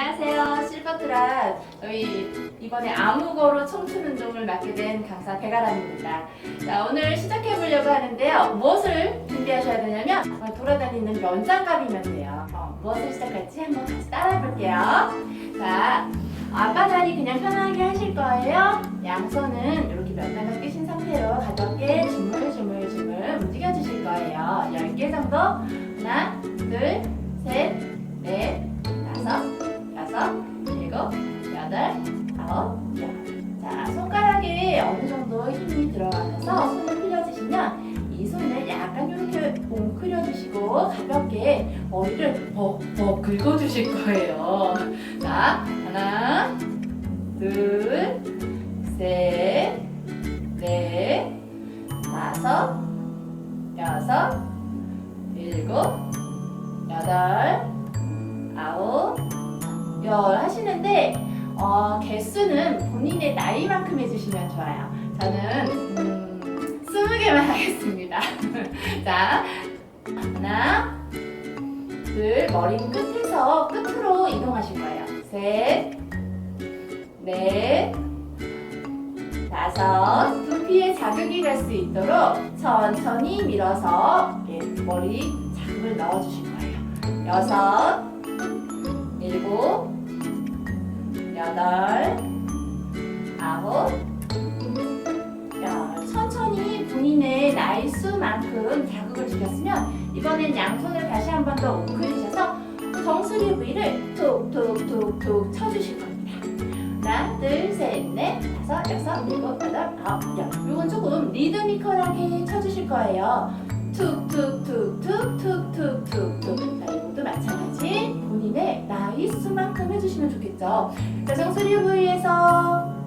안녕하세요. 실버트라 저희 이번에 암흑어로 청춘 운동을 맡게 된 강사 배가람입니다. 자, 오늘 시작해 보려고 하는데요. 무엇을 준비하셔야 되냐면 어, 돌아다니는 면장갑이면 돼요. 어, 무엇을 시작할지 한번 같이 따라해 볼게요. 자, 앞바다리 그냥 편하게 하실 거예요. 양손은 이렇게 면장갑 끼신 상태로 가볍게 주물주물주물 움직여 주실 거예요. 10개 정도. 하나, 둘, 셋, 넷, 머리를 벅벅 긁어주실 거예요. 자, 하나, 둘, 셋, 넷, 다섯, 여섯, 일곱, 여덟, 아홉, 열 하시는데 어, 개수는 본인의 나이만큼 해주시면 좋아요. 저는 음, 20개만 하겠습니다. 자, 하나, 둘, 머리 끝에서 끝으로 이동하실 거예요. 셋, 넷, 다섯, 두피에 자극이 갈 수 있도록 천천히 밀어서 예, 머리 자극을 넣어주실 거예요. 여섯, 일곱, 여덟, 아홉, 열. 천천히 본인의 나이 수만큼 자극을 주셨으면 이번엔 양손을 다시 한 번 더 웅크리셔서 정수리 부위를 툭툭툭툭 쳐주실 겁니다. 하나, 둘, 셋, 넷, 다섯, 여섯, 일곱, 여덟, 아홉, 열. 이건 조금 리드미컬하게 쳐주실 거예요. 툭툭툭툭툭툭툭툭. 자, 이것도 마찬가지. 본인의 나이 수만큼 해주시면 좋겠죠. 자, 정수리 부위에서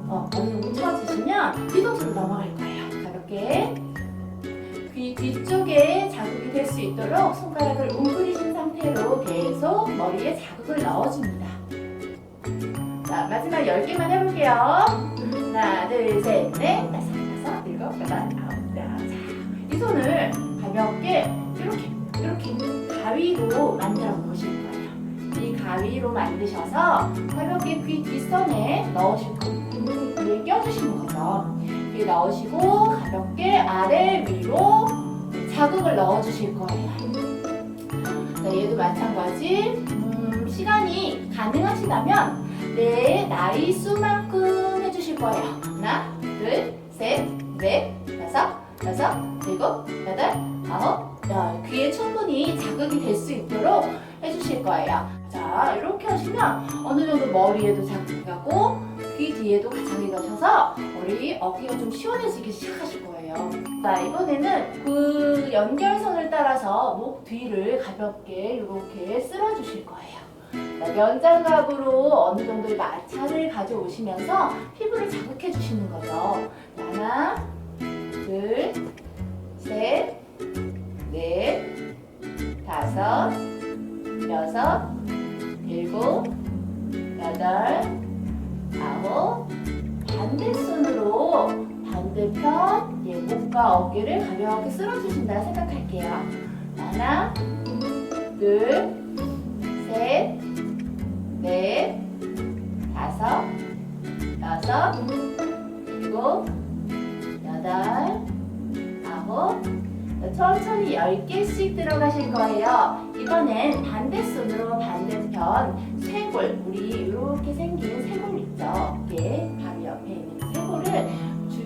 어, 정도 쳐주시면 뒤통수로 넘어갈 거예요. 가볍게. 귀 뒤쪽에 자극이 될 수 있도록 손가락을 웅크리신 상태로 계속 머리에 자극을 넣어줍니다. 자, 마지막 10개만 해볼게요. 하나, 둘, 셋, 넷, 다섯, 다섯, 일곱, 여덟, 아홉, 열. 자, 이 손을 가볍게 이렇게, 이렇게 가위로 만들어 놓으실 거예요. 이 가위로 만드셔서 가볍게 귀 뒷선에 넣으실 겁니다. 귀에 껴주시는 거죠. 넣으시고 가볍게 아래 위로 자극을 넣어주실 거예요. 자, 얘도 마찬가지. 음, 시간이 가능하시다면 내 나이 수만큼 해주실 거예요. 하나, 둘, 셋, 넷, 다섯, 여섯, 일곱, 여덟, 아홉, 열. 귀에 충분히 자극이 될 수 있도록 해주실 거예요. 자, 이렇게 하시면 어느 정도 머리에도 자극이 가고 귀 뒤에도 가장이 가셔서 머리 어깨가 좀 시원해지기 시작하실 거예요. 자, 이번에는 그 연결선을 따라서 목 뒤를 가볍게 이렇게 쓸어주실 거예요. 자, 면장갑으로 어느 정도의 마찰을 가져오시면서 피부를 자극해 주시는 거죠. 자, 하나, 둘, 셋, 넷, 다섯, 여섯, 일곱, 여덟, 아홉, 반대손으로 반대편 예, 목과 어깨를 가볍게 쓸어주신다 생각할게요. 하나, 둘, 셋, 넷, 다섯, 여섯, 일곱, 여덟, 아홉, 천천히 10개씩 들어가실 거예요. 이번엔 반대손으로 반대편 쇄골, 우리 이렇게 생긴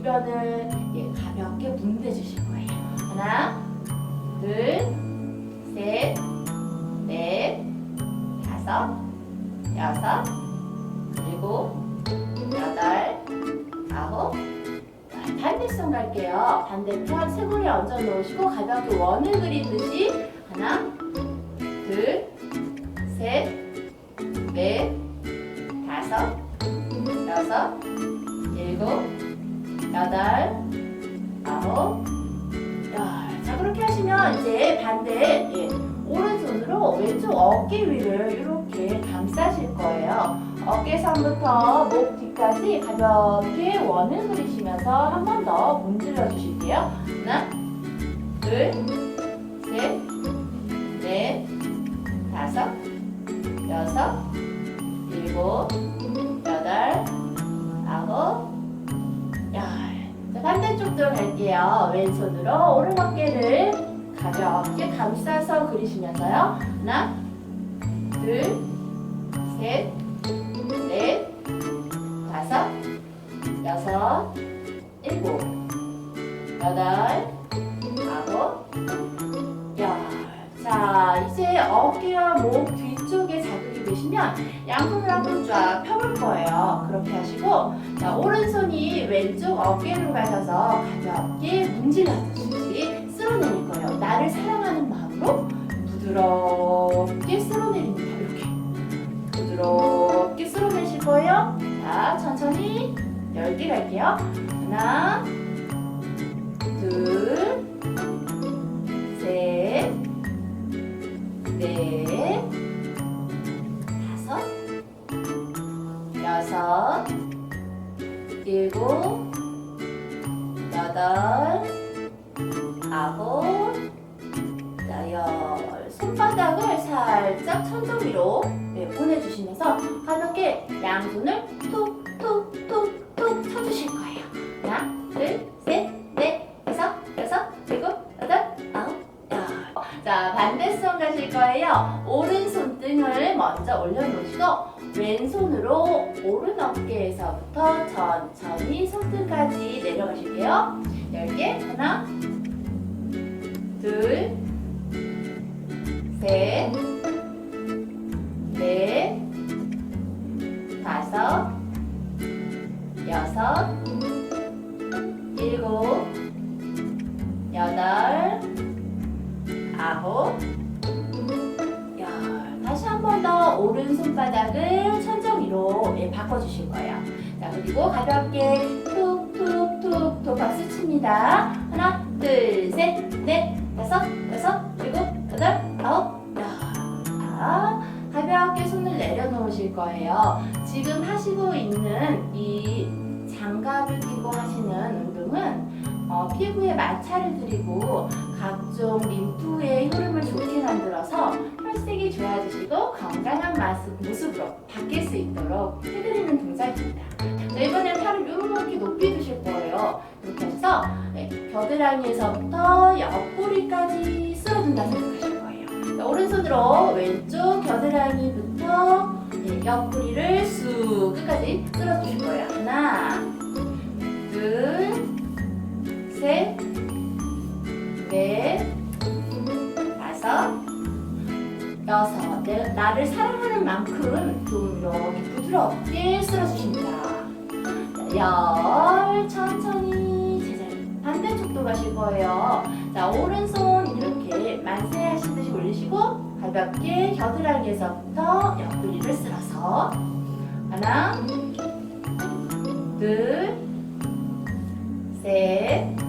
주변을 예, 가볍게 문대 주실 거예요. 하나, 둘, 셋, 넷, 다섯, 여섯, 일곱, 여덟, 아홉, 열. 반대손 갈게요. 반대편 쇄골에 얹어 놓으시고 가볍게 원을 그리듯이 하나, 어깨 위를 이렇게 감싸실 거예요. 어깨선부터 목 뒤까지 가볍게 원을 그리시면서 한 번 더 문질러 주실게요. 하나, 둘, 셋, 넷, 다섯, 여섯, 일곱, 여덟, 아홉, 열. 반대쪽도 갈게요. 왼손으로 오른 어깨를 가볍게 감싸서 그리시면서요. 하나, 둘, 셋, 넷, 다섯, 여섯, 일곱, 여덟, 아홉, 열. 양손을 한번 쫙 펴볼 거예요. 그렇게 하시고, 자, 오른손이 왼쪽 어깨로 가셔서 가볍게 문질러주듯이 쓸어내릴 거예요. 나를 사랑하는 마음으로 부드럽게 쓸어내립니다. 부드럽게 쓸어내실 거예요. 자, 천천히 10개 갈게요. 하나, 둘, 셋, 넷, 다섯, 여섯, 일곱, 여덟, 아홉, 자, 열. 손바닥을 살짝 천정 위로 네, 보내주시면서 가볍게 양손을 툭툭툭툭 쳐주실 거예요. 하나, 둘, 셋, 넷, 다섯, 여섯, 일곱, 여덟, 아홉, 열. 자, 반대손 가실 거예요. 오른손 등을 먼저 올려놓으시고 왼손으로 오른 어깨에서부터 천천히 손등까지 내려가실게요. 10개. 하나, 둘, 셋, 넷, 다섯, 여섯, 일곱, 여덟, 아홉, 열. 다시 한 번 더 오른손바닥을 천정 위로 예, 바꿔주실 거예요. 자, 그리고 가볍게 툭툭툭툭 박수 칩니다. 하나, 둘, 셋, 넷, 다섯, 거예요. 지금 하시고 있는 이 장갑을 끼고 하시는 운동은 어, 피부에 마찰을 드리고 각종 림프의 흐름을 좋게 만들어서 혈색이 좋아지시고 건강한 마스- 모습으로 바뀔 수 있도록 해드리는 동작입니다. 자, 이번엔 팔을 이렇게 높이 드실 거예요. 이렇게 해서 네, 겨드랑이에서부터 옆구리까지 쓸어준다 생각하실 거예요. 자, 오른손으로 왼쪽 겨드랑이부터 네, 옆구리를 쑥 끝까지 쓸어주실 거예요. 하나, 둘, 셋, 넷, 다섯, 여섯. 내, 나를 사랑하는 만큼 좀 이렇게 부드럽게 쓸어주십니다. 자, 열, 천천히 제자리. 반대쪽도 가실 거예요. 자, 오른손 이렇게 만세 하시듯이 올리시고 가볍게 겨드랑이에서부터 옆구리를 쓸어서. 하나, 둘, 셋,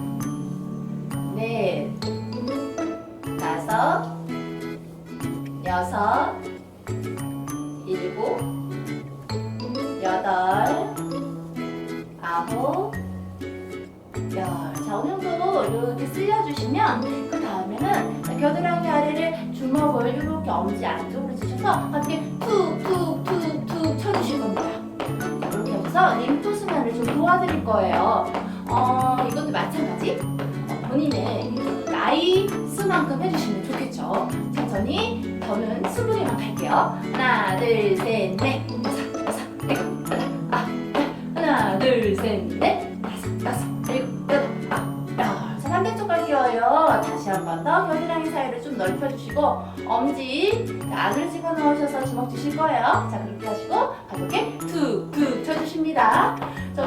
어, 이것도 마찬가지. 어, 본인의 그 나이 수만큼 해주시면 좋겠죠. 천천히 저는 개만 갈게요. 하나, 둘, 셋, 넷, 다섯, 아홉, 열. 하나, 둘, 셋, 넷, 다섯, 여섯, 일곱, 여덟, 아홉, 열. 자, 반대쪽 갈게요. 다시 한 번 더 겨드랑이 사이를 좀 넓혀주시고 엄지 자, 안을 집어넣으셔서 주먹 주실 거예요. 자, 그렇게 하시고 가볍게 툭툭 쳐주십니다.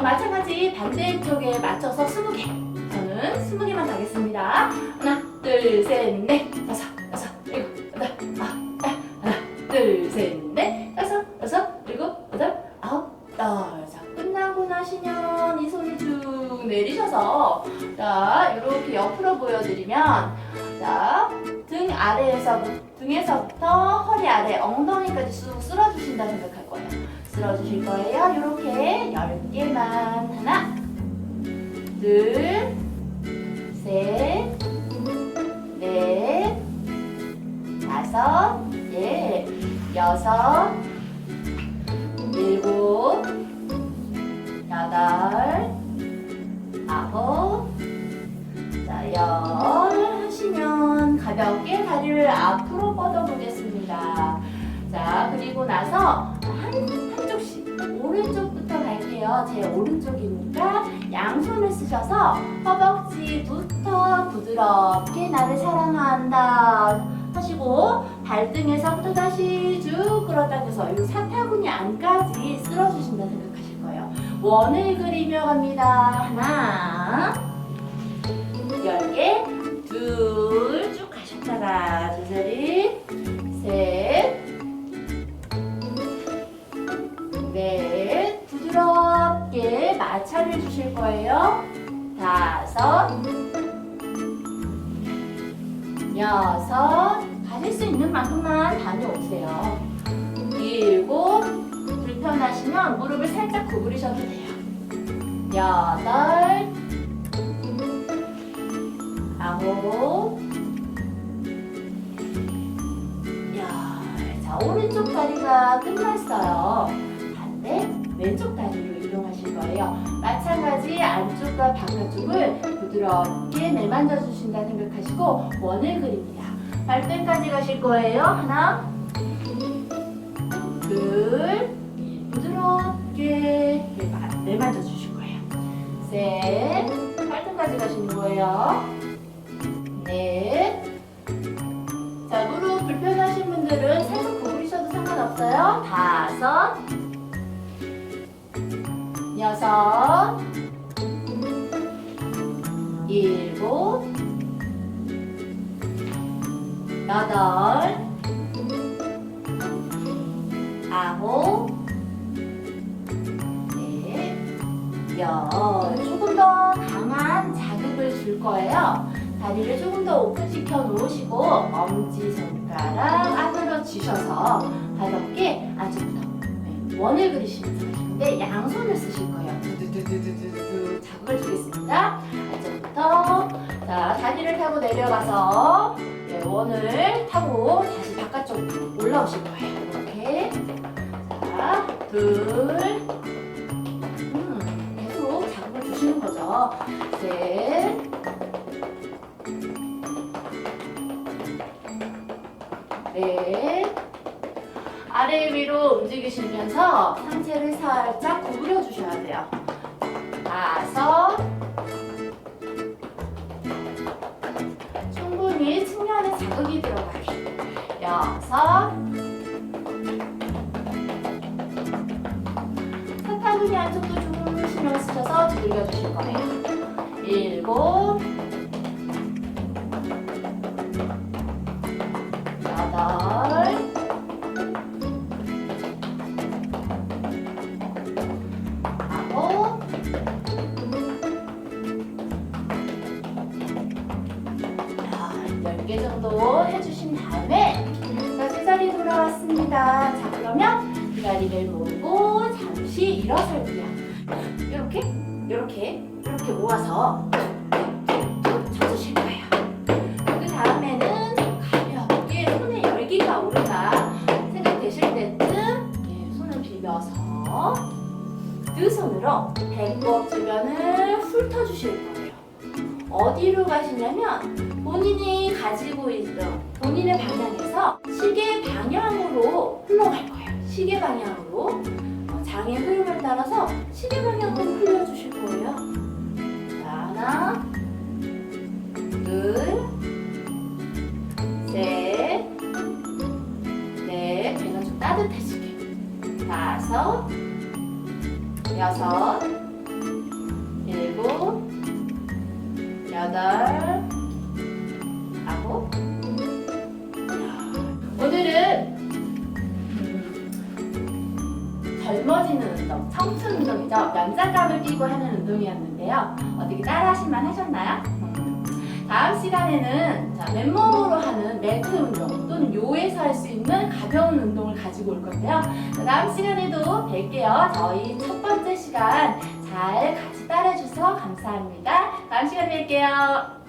저 마찬가지 반대쪽에 맞춰서 20개. 저는 20개만 가겠습니다. 하나, 둘, 셋, 넷, 다섯, 여섯, 일곱, 여덟, 아홉, 열. 하나, 둘, 셋, 넷, 다섯, 여섯, 일곱, 여덟, 아홉, 열. 자, 끝나고 나시면 이 손을 쭉 내리셔서 자, 이렇게 옆으로 보여드리면 자, 등 아래에서 등에서부터 허리 아래 엉덩이까지 쑥 쓸어주신다 생각할 거예요. 쓸어주실 거예요. 이렇게 10개만 하나 둘 셋, 넷, 다섯, 예, 여섯, 일곱, 여덟, 아홉, 자, 열 하시면 가볍게 다리를 앞으로 뻗어보겠습니다. 자, 그리고 나서 오른쪽부터 갈게요. 제 오른쪽이니까 양손을 쓰셔서 허벅지부터 부드럽게 나를 사랑한다 하시고 발등에서부터 다시 쭉 끌어당겨서 이 사타구니 안까지 쓸어주신다 생각하실 거예요. 원을 그리며 갑니다. 하나, 열 개, 둘, 쭉 가셨다가 제자리, 구부리셔도 돼요. 여덟, 아홉, 열. 자, 오른쪽 다리가 끝났어요. 반대, 왼쪽 다리로 이동하실 거예요. 마찬가지 안쪽과 바깥쪽을 부드럽게 내만져 주신다 생각하시고 원을 그립니다. 발등까지 가실 거예요. 하나, 둘, 부드럽게 내마- 내만져 주실 거예요. 셋, 발등까지 가시는 거예요. 넷. 자, 무릎 불편하신 분들은 살짝 구부리셔도 상관없어요. 다섯, 여섯, 일곱, 여덟, 열. 조금 더 강한 자극을 줄 거예요. 다리를 조금 더 오픈시켜 놓으시고 엄지 손가락 안으로 쥐셔서 가볍게 안쪽부터 네, 원을 그리시면서 가실 건데 양손을 쓰실 거예요. 두두두두두두 자극을 주겠습니다. 안쪽부터 자 다리를 타고 내려가서 네, 원을 타고 다시 바깥쪽으로 올라오실 거예요. 이렇게 자 둘, 셋. 넷. 아래 위로 움직이시면서 상체를 살짝 구부려 주셔야 돼요. 다섯. 충분히 측면에 자극이 들어가게. 여섯. 좀 신경 쓰셔서 두들겨 주실 거예요. 일곱. 잠시 일어설게요. 이렇게, 이렇게, 이렇게 모아서 쳐주실 거예요. 그 다음에는 가볍게 손에 열기가 오른다 생각되실 때쯤 예, 손을 비벼서 두 손으로 배꼽 주변을 훑어주실 거예요. 어디로 가시냐면 본인이 가지고 있던 본인의 방향에서 시계 방향으로 흘러갈 거예요. 시계 방향으로 어, 장의 흐름을 따라서 시계 방향으로 흘려주실 거예요. 자, 하나, 둘, 셋, 넷, 배가 좀 따뜻해지게. 다섯, 여섯, 일곱, 여덟, 아홉. 오늘은 음, 젊어지는 운동, 청춘 운동이죠. 연장감을 끼고 하는 운동이었는데요. 어떻게 따라하실만 하셨나요? 음. 다음 시간에는 자, 맨몸으로 하는 매트 운동 또는 요에서 할 수 있는 가벼운 운동을 가지고 올 건데요. 자, 다음 시간에도 뵐게요. 저희 첫 번째 시간 잘 같이 따라해주셔서 감사합니다. 다음 시간에 뵐게요.